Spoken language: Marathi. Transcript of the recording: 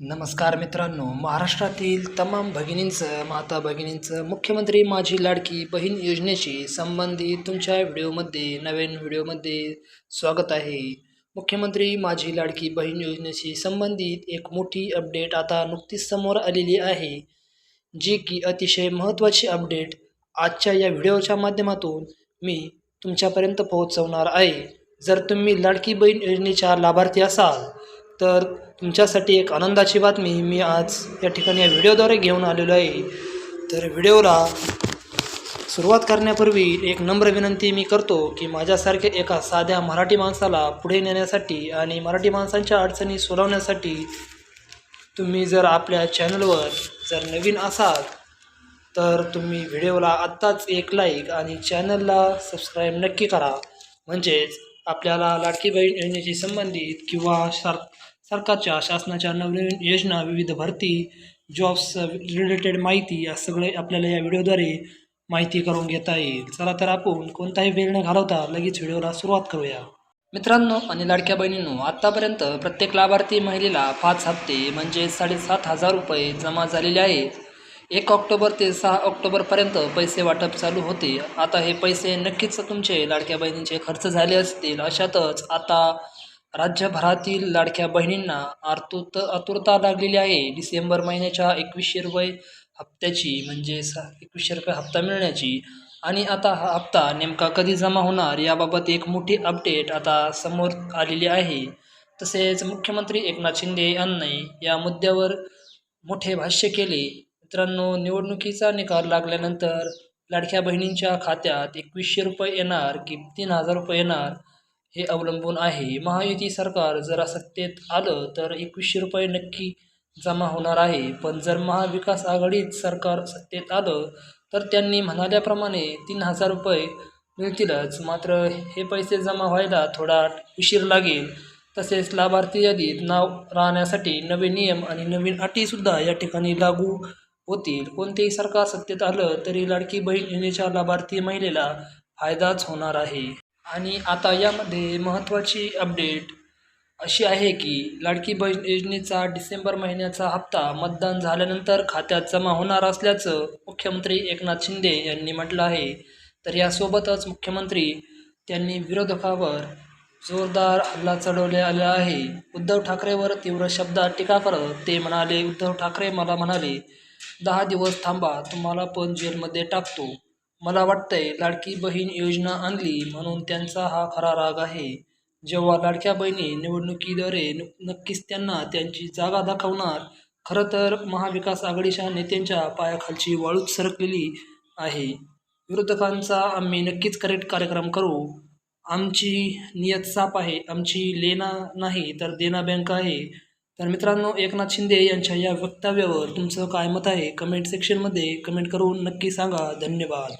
नमस्कार मित्रांनो महाराष्ट्रातील तमाम भगिनींचं माता भगिनींचं मुख्यमंत्री माझी लाडकी बहीण योजनेशी संबंधित तुमच्या व्हिडिओमध्ये नवीन व्हिडिओमध्ये स्वागत आहे. मुख्यमंत्री माझी लाडकी बहीण योजनेशी संबंधित एक मोठी अपडेट आता नुकतीच समोर आलेली आहे जी की अतिशय महत्त्वाची अपडेट. आजच्या या व्हिडिओच्या माध्यमातून मी तुमच्यापर्यंत पोहोचवणार आहे. जर तुम्ही लाडकी बहीण योजनेच्या लाभार्थी असाल तर तुमच्यासाठी एक आनंदाची बातमी मी आज या ठिकाणी या व्हिडिओद्वारे घेऊन आलेलो आहे. तर व्हिडिओला सुरुवात करण्यापूर्वी एक नम्र विनंती मी करतो की माझ्यासारख्या एका साध्या मराठी माणसाला पुढे नेण्यासाठी आणि मराठी माणसांच्या अडचणी सोडवण्यासाठी तुम्ही जर आपल्या चॅनलवर जर नवीन असाल तर तुम्ही व्हिडिओला आत्ताच एक लाईक आणि चॅनलला सबस्क्राईब नक्की करा. म्हणजेच आपल्याला लाडकी बहीण योजनेशी संबंधित किंवा शार सरकारच्या शासनाच्या नवनवीन योजना विविध भरती जॉब्स रिलेटेड माहिती या सगळे आपल्याला या व्हिडिओद्वारे माहिती करून घेता येईल. चला तर आपण कोणताही वेळ न घालवता लगेच व्हिडिओला सुरुवात करूया. मित्रांनो आणि लाडक्या बहिणींनो आत्तापर्यंत प्रत्येक लाभार्थी महिलेला पाच हप्ते म्हणजे साडेसात हजार रुपये जमा झालेले आहेत एक ऑक्टोबर ते सहा ऑक्टोबरपर्यंत पैसे वाटप चालू होते. आता हे पैसे नक्कीच तुमचे लाडक्या बहिणींचे खर्च झाले असतील. अशातच आता राज्यभरातील लाडक्या बहिणींना आर्तुत आतुरता लागलेली आहे. डिसेंबर महिन्याच्या एकवीसशे रुपये हप्त्याची म्हणजे सा एकवीसशे रुपये हप्ता मिळण्याची. आणि आता हा हप्ता नेमका कधी जमा होणार याबाबत एक मोठी अपडेट आता समोर आलेली आहे. तसेच मुख्यमंत्री एकनाथ शिंदे यांनी या मुद्द्यावर मोठे भाष्य केले. मित्रांनो निवडणुकीचा निकाल लागल्यानंतर लाडक्या बहिणींच्या खात्यात एकवीसशे रुपये येणार की तीन हजार रुपये येणार? हे अवलंबून आहे. महायुती सरकार जर सत्तेत आलं तर एकवीसशे रुपये नक्की जमा होणार आहे. पण जर महाविकास आघाडीत सरकार सत्तेत आलं तर त्यांनी म्हणाल्याप्रमाणे तीन हजार रुपये मिळतीलच. मात्र हे पैसे जमा व्हायला थोडा उशीर लागेल. तसेच लाभार्थी यादीत नाव राहण्यासाठी नवे नियम आणि नवीन अटीसुद्धा या ठिकाणी लागू होतील. कोणतेही सरकार सत्तेत आलं तरी लाडकी बहीण योजनेच्या लाभार्थी महिलेला फायदाच होणार आहे. आणि आता यामध्ये महत्त्वाची अपडेट अशी आहे की लाडकी बहीण योजनेचा डिसेंबर महिन्याचा हप्ता मतदान झाल्यानंतर खात्यात जमा होणार असल्याचं मुख्यमंत्री एकनाथ शिंदे यांनी म्हटलं आहे. तर यासोबतच मुख्यमंत्री त्यांनी विरोधकावर जोरदार हल्ला चढवलेला आहे. उद्धव ठाकरेवर तीव्र शब्दात टीका करत ते म्हणाले उद्धव ठाकरे मला म्हणाले दहा दिवस थांबा तुम्हाला पण जेलमध्ये टाकतो. मला वाटतंय लाडकी बहीण योजना आणली म्हणून त्यांचा हा खरा राग आहे. जेव्हा लाडक्या बहिणी निवडणुकीद्वारे नक्कीच त्यांना त्यांची जागा दाखवणार खरं तर महाविकास आघाडीच्या नेत्यांच्या पायाखालची वाळूच सरकलेली आहे. विरोधकांचा आम्ही नक्कीच करेक्ट कार्यक्रम करू. आमची नियत साफ आहे आमची लेना नाही तर देना बँक आहे. तर मित्रांनो एकनाथ शिंदे यांच्या या वक्तव्यावर तुमचं काय मत आहे? कमेंट सेक्शनमध्ये कमेंट करून नक्की सांगा. धन्यवाद.